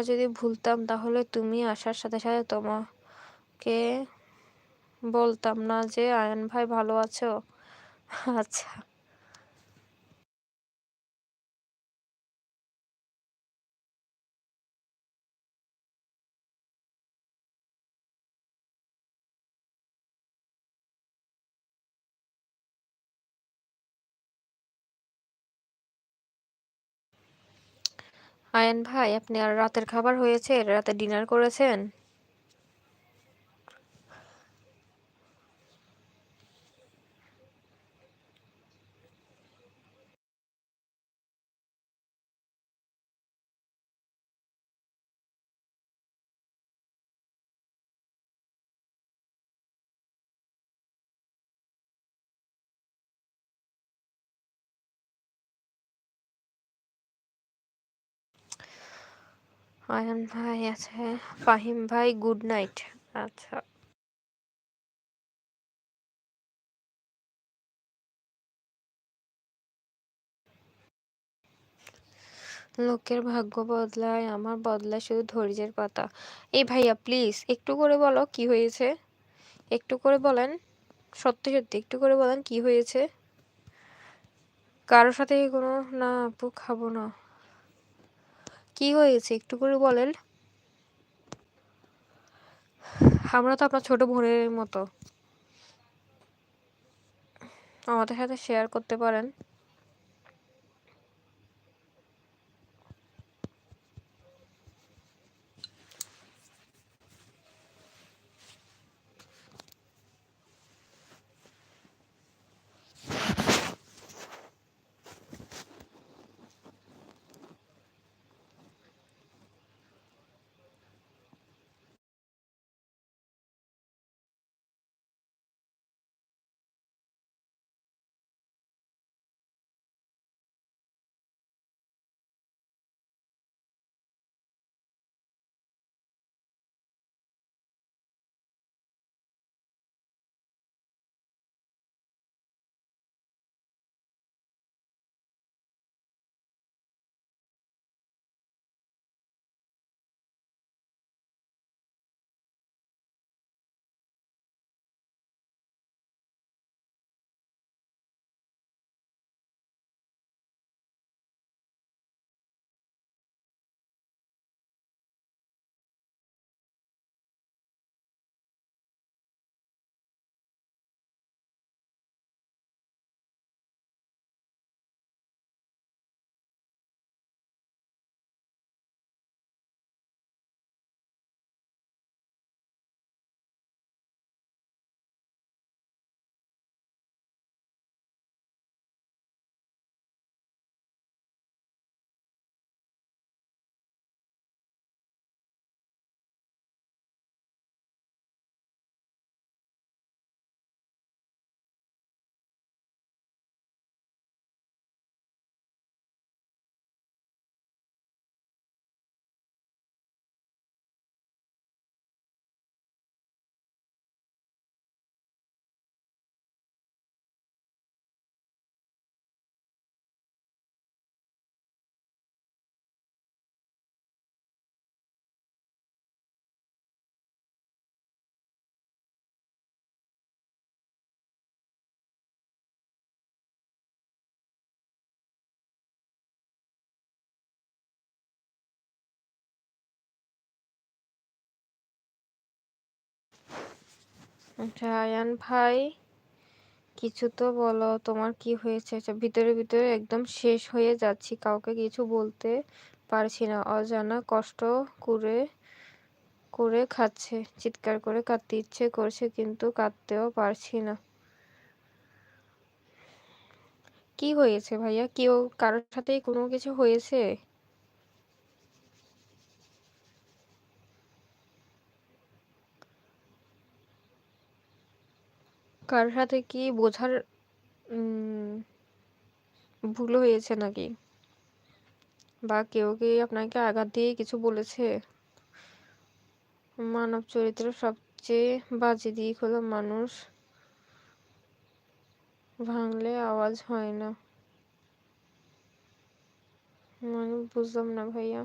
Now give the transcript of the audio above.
আমরা যদি ভুলতাম, তাহলে তুমি আসার সাথে সাথে তোমাকে বলতাম না যে, আয়ন ভাই ভালো আছো? আচ্ছা। আয়ান ভাই আপনি আর রাতের খাবার হয়েছে? রাতে ডিনার করেছেন? আয়ান ভাই আছে। ফাহিম ভাই গুড নাইট আচ্ছা। লোকের ভাগ্য বদলায়, আমার বদলায় শুধু ধৈর্যের পাতা। এই ভাইয়া প্লিজ একটু করে বলো কি হয়েছে? একটু করে বলেন, সত্যি সত্যি, একটু করে বলেন কি হয়েছে? কারোর সাথে কোনো, না আপু, খাব না। কি হয়েছে একটু করে বলেন। আমরা তো আপনার ছোট বোনের মতো। আমাদের সাথে শেয়ার করতে পারেন। জায়ান ভাই, কিছু তো বলো, তোমার কি হয়েছে? আচ্ছা ভিতরে ভিতরে একদম শেষ হয়ে যাচ্ছি, কাউকে কিছু বলতে পারছি না। অজানা কষ্ট করে করে খাচ্ছে, চিৎকার করে কাঁদতে ইচ্ছে করছে, কিন্তু কাঁদতেও পারছি না। কি হয়েছে ভাইয়া? কেউ কারোর সাথে কোনো কিছু হয়েছে? কারোর সাথে কি বোঝার ভুল হয়েছে নাকি? বা কেউ কি আপনাকে আঘাত দিয়ে কিছু বলেছে? মানব চরিত্রের সবচেয়ে বাজে দিক হলো মানুষ ভাঙলে আওয়াজ হয় না। মানে বুঝলাম না ভাইয়া।